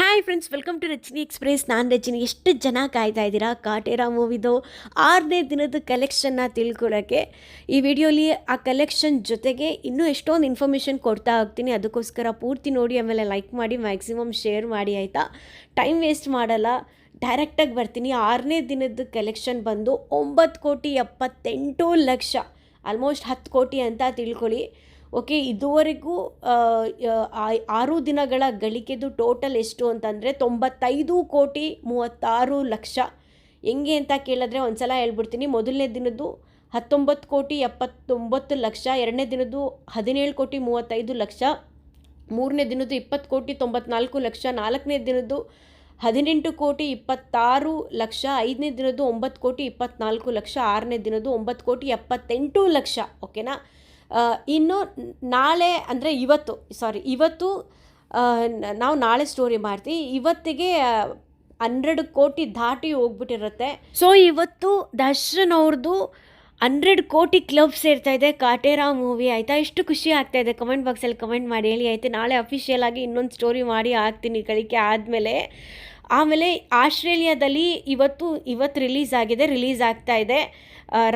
Hi friends welcome to Rachini express ನಾನು ರಚಿನಿ ಎಷ್ಟು ಜನ ಕಾಯ್ತಾ ಇದ್ದೀರಾ? ಕಾಟೇರಾ ಮೂವಿದು ಆರನೇ ದಿನದ ಕಲೆಕ್ಷನ್ನ ತಿಳ್ಕೊಳ್ಳೋಕ್ಕೆ ಈ ವಿಡಿಯೋಲಿ ಆ ಕಲೆಕ್ಷನ್ ಜೊತೆಗೆ ಇನ್ನೂ ಎಷ್ಟೊಂದು ಇನ್ಫಾರ್ಮೇಷನ್ ಕೊಡ್ತಾ ಹೋಗ್ತೀನಿ. ಅದಕ್ಕೋಸ್ಕರ ಪೂರ್ತಿ ನೋಡಿ, ಆಮೇಲೆ ಲೈಕ್ ಮಾಡಿ ಮ್ಯಾಕ್ಸಿಮಮ್ ಶೇರ್ ಮಾಡಿ ಆಯಿತಾ? ಟೈಮ್ ವೇಸ್ಟ್ ಮಾಡಲ್ಲ. ಡೈರೆಕ್ಟಾಗಿ ಬರ್ತೀನಿ. ಆರನೇ ದಿನದ ಕಲೆಕ್ಷನ್ ಬಂದು ಒಂಬತ್ತು ಕೋಟಿ ಎಪ್ಪತ್ತೆಂಟು ಲಕ್ಷ. ಆಲ್ಮೋಸ್ಟ್ ಹತ್ತು ಕೋಟಿ ಅಂತ ತಿಳ್ಕೊಳ್ಳಿ. ಓಕೆ, ಇದುವರೆಗೂ ಆರು ದಿನಗಳ ಗಳಿಕೆದು ಟೋಟಲ್ ಎಷ್ಟು ಅಂತಂದರೆ ತೊಂಬತ್ತೈದು ಕೋಟಿ ಮೂವತ್ತಾರು ಲಕ್ಷ. ಹೆಂಗೆ ಅಂತ ಕೇಳಿದ್ರೆ ಒಂದು ಸಲ ಹೇಳ್ಬಿಡ್ತೀನಿ. ಮೊದಲನೇ ದಿನದ್ದು ಹತ್ತೊಂಬತ್ತು ಕೋಟಿ ಎಪ್ಪತ್ತೊಂಬತ್ತು ಲಕ್ಷ, ಎರಡನೇ ದಿನದ್ದು ಹದಿನೇಳು ಕೋಟಿ ಮೂವತ್ತೈದು ಲಕ್ಷ, ಮೂರನೇ ದಿನದ್ದು ಇಪ್ಪತ್ತು ಕೋಟಿ ತೊಂಬತ್ನಾಲ್ಕು ಲಕ್ಷ, ನಾಲ್ಕನೇ ದಿನದ್ದು ಹದಿನೆಂಟು ಕೋಟಿ ಇಪ್ಪತ್ತಾರು ಲಕ್ಷ, ಐದನೇ ದಿನದ್ದು ಒಂಬತ್ತು ಕೋಟಿ ಇಪ್ಪತ್ನಾಲ್ಕು ಲಕ್ಷ, ಆರನೇ ದಿನದ್ದು ಒಂಬತ್ತು ಕೋಟಿ ಎಪ್ಪತ್ತೆಂಟು ಲಕ್ಷ. ಓಕೆನಾ? ಇನ್ನು ನಾಳೆ ಅಂದರೆ ಇವತ್ತು ಸಾರಿ ಇವತ್ತು ನಾವು ನಾಳೆ ಸ್ಟೋರಿ ಮಾಡ್ತೀವಿ. ಇವತ್ತಿಗೆ ಹಂಡ್ರೆಡ್ ಕೋಟಿ ದಾಟಿ ಹೋಗ್ಬಿಟ್ಟಿರುತ್ತೆ. ಸೊ ಇವತ್ತು ದರ್ಶನ್ ಅವ್ರದ್ದು ಹಂಡ್ರೆಡ್ ಕೋಟಿ ಕ್ಲಬ್ ಸೇರ್ತಾ ಇದೆ. ಕಾಟೇರಾವ್ ಮೂವಿ ಆಯಿತಾ? ಎಷ್ಟು ಖುಷಿ ಆಗ್ತಾ ಇದೆ. ಕಮೆಂಟ್ ಬಾಕ್ಸಲ್ಲಿ ಕಮೆಂಟ್ ಮಾಡಿ, ಹೇಳಿ ಆಯಿತು. ನಾಳೆ ಅಫಿಷಿಯಲ್ ಆಗಿ ಇನ್ನೊಂದು ಸ್ಟೋರಿ ಮಾಡಿ ಹಾಕ್ತೀನಿ ಕಳಿಕೆ ಆದಮೇಲೆ. ಆಮೇಲೆ ಆಸ್ಟ್ರೇಲಿಯಾದಲ್ಲಿ ಇವತ್ತು ಇವತ್ತು ರಿಲೀಸ್ ಆಗಿದೆ, ರಿಲೀಸ್ ಆಗ್ತಾ ಇದೆ.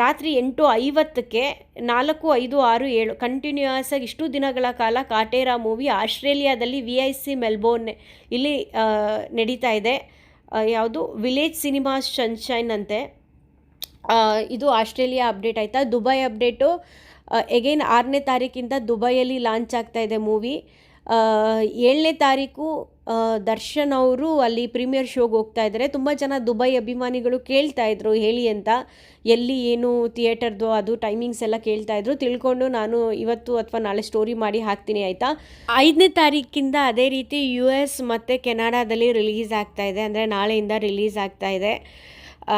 ರಾತ್ರಿ ಎಂಟು ಐವತ್ತಕ್ಕೆ ನಾಲ್ಕು ಐದು ಆರು ಏಳು ಕಂಟಿನ್ಯೂಯಸ್ ಆಗಿ ಇಷ್ಟು ದಿನಗಳ ಕಾಲ ಕಾಟೇರಾ ಮೂವಿ ಆಸ್ಟ್ರೇಲಿಯಾದಲ್ಲಿ ವಿ ಐ ಸಿ ಮೆಲ್ಬೋರ್ನ್ ಇಲ್ಲಿ ನಡೀತಾ ಇದೆ. ಯಾವುದು? ವಿಲೇಜ್ ಸಿನಿಮಾ ಸನ್ಶೈನ್ ಅಂತೆ. ಇದು ಆಸ್ಟ್ರೇಲಿಯಾ ಅಪ್ಡೇಟ್ ಆಯಿತಾ? Dubai update. ಎಗೈನ್ ಆರನೇ ತಾರೀಕಿಂದ ದುಬೈಯಲ್ಲಿ ಲಾಂಚ್ ಆಗ್ತಾ ಇದೆ ಮೂವಿ. ಏಳನೇ ತಾರೀಕು ದರ್ಶನ್ ಅವರು ಅಲ್ಲಿ ಪ್ರೀಮಿಯರ್ ಶೋಗೆ ಹೋಗ್ತಾ ಇದ್ದಾರೆ. ತುಂಬ ಜನ ದುಬೈ ಅಭಿಮಾನಿಗಳು ಕೇಳ್ತಾ ಇದ್ರು, ಹೇಳಿ ಅಂತ. ಎಲ್ಲಿ ಏನು ಥಿಯೇಟರ್ದು ಅದು ಟೈಮಿಂಗ್ಸ್ ಎಲ್ಲ ಕೇಳ್ತಾ ಇದ್ರು. ತಿಳ್ಕೊಂಡು ನಾನು ಇವತ್ತು ಅಥವಾ ನಾಳೆ ಸ್ಟೋರಿ ಮಾಡಿ ಹಾಕ್ತೀನಿ, ಆಯಿತಾ? ಐದನೇ ತಾರೀಕಿಂದ ಅದೇ ರೀತಿ ಯು ಎಸ್ ಮತ್ತು ಕೆನಡಾದಲ್ಲಿ ರಿಲೀಸ್ ಆಗ್ತಾ ಇದೆ. ಅಂದರೆ ನಾಳೆಯಿಂದ ರಿಲೀಸ್ ಆಗ್ತಾ ಇದೆ.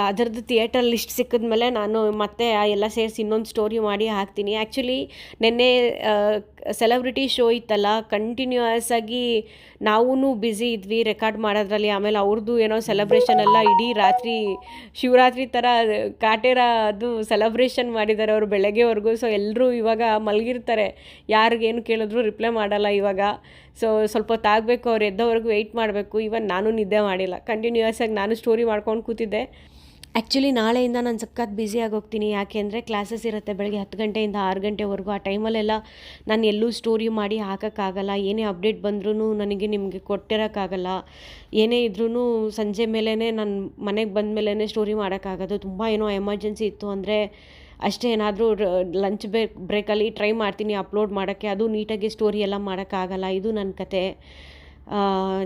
ಅದರದ್ದು ಥಿಯೇಟರ್ ಲಿಸ್ಟ್ ಸಿಕ್ಕಿದ ಮೇಲೆ ನಾನು ಮತ್ತೆ ಆ ಎಲ್ಲ ಸೇರಿಸಿ ಇನ್ನೊಂದು ಸ್ಟೋರಿ ಮಾಡಿ ಹಾಕ್ತೀನಿ. ಆ್ಯಕ್ಚುಲಿ ನಿನ್ನೆ ಸೆಲೆಬ್ರಿಟಿ ಶೋ ಇತ್ತಲ್ಲ ಕಂಟಿನ್ಯೂಯಸ್ ಆಗಿ ನಾವೂ ಬ್ಯುಸಿ ಇದ್ವಿ ರೆಕಾರ್ಡ್ ಮಾಡೋದ್ರಲ್ಲಿ. ಆಮೇಲೆ ಅವ್ರದ್ದು ಏನೋ ಸೆಲೆಬ್ರೇಷನ್ ಎಲ್ಲ ಇಡೀ ರಾತ್ರಿ, ಶಿವರಾತ್ರಿ ಥರ ಕಾಟೇರ ಅದು ಸೆಲೆಬ್ರೇಷನ್ ಮಾಡಿದ್ದಾರೆ ಅವರು ಬೆಳಗ್ಗೆವರೆಗೂ. ಸೊ ಎಲ್ಲರೂ ಇವಾಗ ಮಲಗಿರ್ತಾರೆ. ಯಾರಿಗೇನು ಕೇಳಿದ್ರು ರಿಪ್ಲೈ ಮಾಡಲ್ಲ ಇವಾಗ. ಸೊ ಸ್ವಲ್ಪ ಹೊತ್ತು ಆಗಬೇಕು, ಅವ್ರು ಎದ್ದವರೆಗೂ ವೆಯ್ಟ್ ಮಾಡಬೇಕು. ಇವನ್ ನಾನು ನಿದ್ದೆ ಮಾಡಿಲ್ಲ. ಕಂಟಿನ್ಯೂಯಸ್ ಆಗಿ ನಾನು ಸ್ಟೋರಿ ಮಾಡ್ಕೊಂಡು ಕೂತಿದ್ದೆ. ಆ್ಯಕ್ಚುಲಿ ನಾಳೆಯಿಂದ ನಾನು ಸಖತ್ ಬ್ಯುಸಿಯಾಗಿ ಹೋಗ್ತೀನಿ ಯಾಕೆ ಅಂದರೆ ಕ್ಲಾಸಸ್ ಇರುತ್ತೆ ಬೆಳಗ್ಗೆ ಹತ್ತು ಗಂಟೆಯಿಂದ ಆರು ಗಂಟೆವರೆಗೂ. ಆ ಟೈಮಲ್ಲೆಲ್ಲ ನಾನು ಎಲ್ಲೂ ಸ್ಟೋರಿ ಮಾಡಿ ಹಾಕೋಕ್ಕಾಗಲ್ಲ. ಏನೇ ಅಪ್ಡೇಟ್ ಬಂದ್ರೂ ನನಗೆ ನಿಮಗೆ ಕೊಟ್ಟಿರೋಕ್ಕಾಗಲ್ಲ. ಏನೇ ಇದ್ರೂ ಸಂಜೆ ಮೇಲೇ ನಾನು ಮನೆಗೆ ಬಂದ ಮೇಲೇ ಸ್ಟೋರಿ ಮಾಡೋಕ್ಕಾಗೋದು. ತುಂಬ ಏನೋ ಎಮರ್ಜೆನ್ಸಿ ಇತ್ತು ಅಂದರೆ ಅಷ್ಟೇ ಏನಾದರೂ ಲಂಚ್ ಬ್ರೇಕ್ ಬ್ರೇಕಲ್ಲಿ ಟ್ರೈ ಮಾಡ್ತೀನಿ ಅಪ್ಲೋಡ್ ಮಾಡೋಕ್ಕೆ. ಅದು ನೀಟಾಗಿ ಸ್ಟೋರಿ ಎಲ್ಲ ಮಾಡೋಕ್ಕಾಗಲ್ಲ. ಇದು ನನ್ನ ಕತೆ.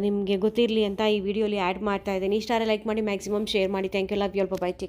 ನಿಮಗೆ ಗೊತ್ತಿರಲಿ ಅಂತ ಈ ವಿಡಿಯೋಲಿ ಆ್ಯಡ್ ಮಾಡ್ತಾ ಇದ್ದೀನಿ. ಇಷ್ಟಾರೆ ಲೈಕ್ ಮಾಡಿ ಮ್ಯಾಕ್ಸಿಮಮ್ ಶೇರ್ ಮಾಡಿ. ಥ್ಯಾಂಕ್ ಯು ಲವ್ ಯು ಅಲ್ಪ ಬೈ ಟೇಕ್